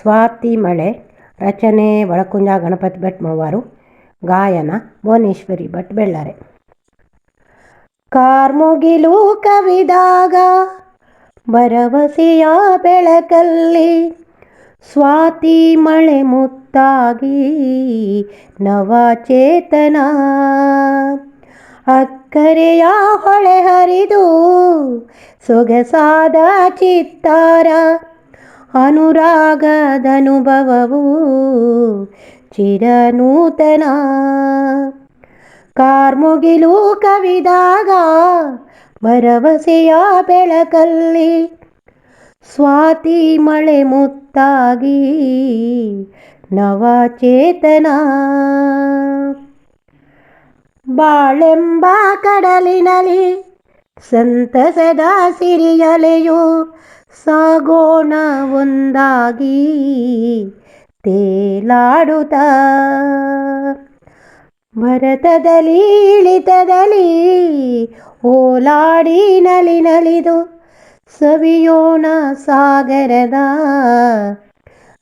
ಸ್ವಾತಿ ಮಳೆ ರಚನೆ ಒಳಕುಂಜ ಗಣಪತಿ ಭಟ್ ಮೂವರು, ಗಾಯನ ಭುವನೇಶ್ವರಿ ಭಟ್ ಬೆಳ್ಳಾರೆ. ಕಾರ್ಮುಗಿಲು ಕವಿದಾಗ ಭರವಸೆಯ ಬೆಳಕಲ್ಲಿ ಸ್ವಾತಿ ಮಳೆ ಮುತ್ತಾಗಿ ನವಚೇತನ ಅಕ್ಕರೆಯ ಹೊಳೆ ಹರಿದು ಸೊಗಸಾದ ಚಿತ್ತಾರ ಅನುರಾಗದನುಭವವು ಚಿರನೂತನ. ಕಾರ್ಮುಗಿಲು ಕವಿದಾಗ ಭರವಸೆಯ ಬೆಳಕಲ್ಲಿ ಸ್ವಾತಿ ಮಳೆ ಮುತ್ತಾಗಿ ನವಚೇತನ. ಬಾಳೆಂಬ ಕಡಲಿನಲಿ ಸಂತಸದ ಸಿರಿಯಲೆಯು ಸಾಗೋಣ ಒಂದಾಗಿ ತೇಲಾಡುತ್ತ. ಭರತದಲ್ಲಿ ಇಳಿತದಲ್ಲಿ ಓಲಾಡಿ ನಲಿ ನಲಿದು ಸವಿಯೋಣ ಸಾಗರದ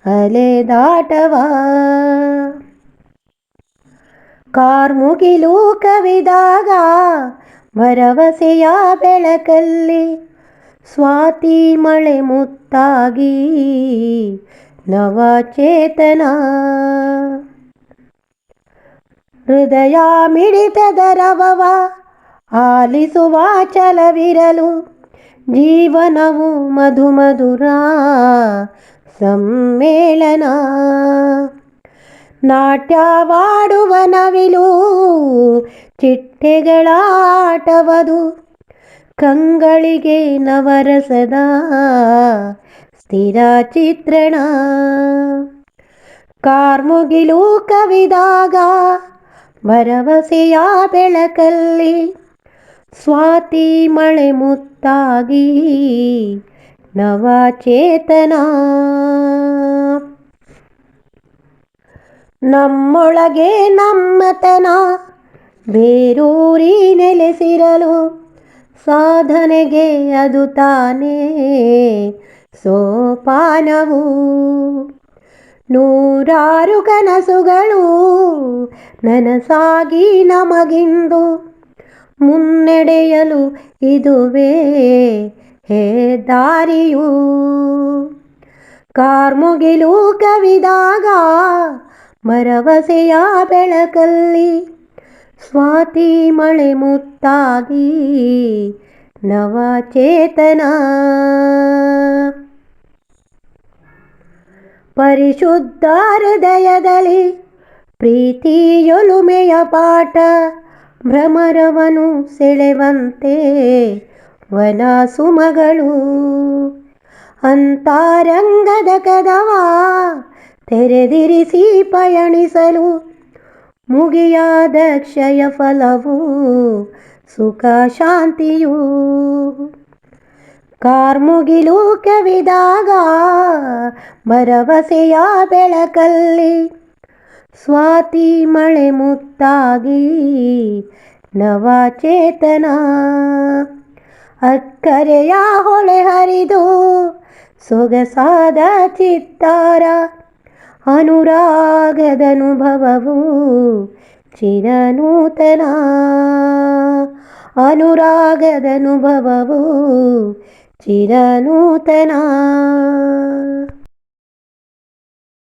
ಅಲೆದಾಟವ ಕಾರ್ಮುಗಿಲು ಕವಿದಾಗ ಭರವಸೆಯ ಬೆಳಕಲ್ಲಿ ಸ್ವಾತಿ ಮಳೆ ಮುತ್ತಾಗಿ ನವಚೇತನ. ಹೃದಯ ಮಿಡಿತದ ರವವ ಆಲಿಸುವ ಚಲವಿರಲು ಜೀವನವು ಮಧುಮಧುರ ಸಮ್ಮೇಳನ. ನಾಟ್ಯವಾಡುವ ನವಿಲು ಚಿಟ್ಟೆಗಳ ಆಟವದು ಕಂಗಳಿಗೆ ನವರಸದ ಸ್ಥಿರ ಚಿತ್ರಣ ಕಾರ್ಮುಗಿಲು ಕವಿದಾಗ ಭರವಸೆಯ ಬೆಳಕಲ್ಲಿ ಸ್ವಾತಿ ಮಳೆ ಮುತ್ತಾಗಿ ನವಚೇತನ. ನಮ್ಮೊಳಗೆ ನಮ್ಮತನ ಬೇರೂರಿ ನೆಲೆಸಿರಲು ಸಾಧನೆಗೆ ಅದು ತಾನೇ ಸೋಪಾನವು. ನೂರಾರು ಕನಸುಗಳು ನನಸಾಗಿ ನಮಗಿಂದು ಮುನ್ನಡೆಯಲು ಇದುವೇ ಹೆದ್ದಾರಿಯು ಕಾರ್ಮುಗಿಲು ಕವಿದಾಗ ಭರವಸೆಯ ಬೆಳಕಲ್ಲಿ ಸ್ವಾತಿ ಮಳೆ ಮುತ್ತಾಗಿ ನವಚೇತನ. ಪರಿಶುದ್ಧ ಹೃದಯದಲ್ಲಿ ಪ್ರೀತಿಯೊಲುಮೆಯ ಪಾಠ ಭ್ರಮರವನು ಸೆಳೆವಂತೆ ವನ ಸುಮಗಳು. ಅಂತಾರಂಗದ ಕದವ ತೆರೆದಿರಿಸಿ ಪಯಣಿಸಲು ಮುಗಿಯಾದ ಕ್ಷಯ ಫಲವು ಸುಖ ಶಾಂತಿಯು. ಕಾರ್ಮುಗಿಲು ಕವಿದಾಗ ಭರವಸೆಯ ಬೆಳಕಲ್ಲಿ ಸ್ವಾತಿ ಮಳೆ ಮುತ್ತಾಗಿ ನವಚೇತನ. ಅಕ್ಕರೆಯ ಹೊಳೆ ಹರಿದು ಸೊಗಸಾದ ಚಿತ್ತಾರ ಅನುರಾಗದನುಭವವು ಚಿರನೂತನ ಅನುರಾಗದನುಭವವು ಚಿರನೂತನ